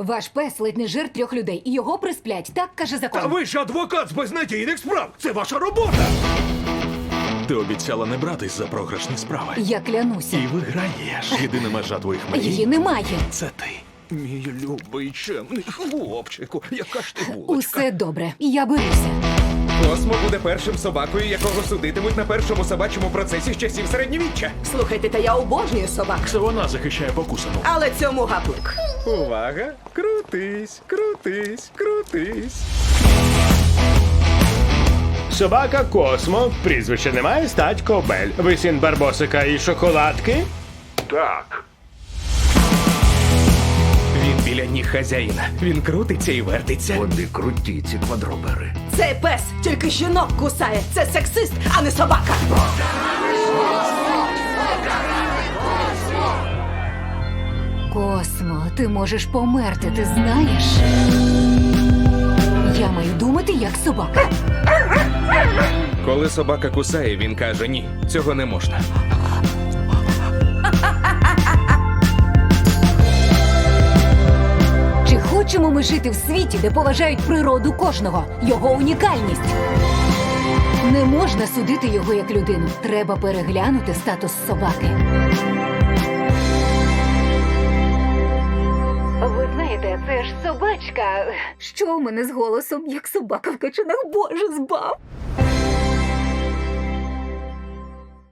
Ваш пес ледь не жир трьох людей, і його присплять. Так каже закон. Та ви ж адвокат з безнадійних справ! Це ваша робота! Ти обіцяла не братись за програшні справи. Я клянуся. І виграєш. Єдина межа твоїх мрій. Її немає. Це ти. Мій любий чемний хлопчику, яка ж ти булочка. Усе добре. Я беруся. Космо буде першим собакою, якого судитимуть на першому собачому процесі з часів середньовіччя. Слухайте, та я обожнюю собак, Це вона захищає покусану. але цьому гаплик. Увага! Крутись, крутись, крутись. Собака Космо, прізвище немає, стать Кобель. Ви син Барбосика і шоколадки? Так. Він біля ніг хазяїна. Він крутиться і вертиться. Вони круті, ці квадробери. Цей пес тільки жінок кусає. Це сексист, а не собака. Космо, ти можеш померти, ти знаєш? Я маю думати як собака. Коли собака кусає, він каже ні, цього не можна. Чи хочемо ми жити в світі, де поважають природу кожного, його унікальність? Не можна судити його як людину. Треба переглянути статус собаки. Знаєте, це ж собачка. Що у мене з голосом, як собака в качанах? Боже, збав.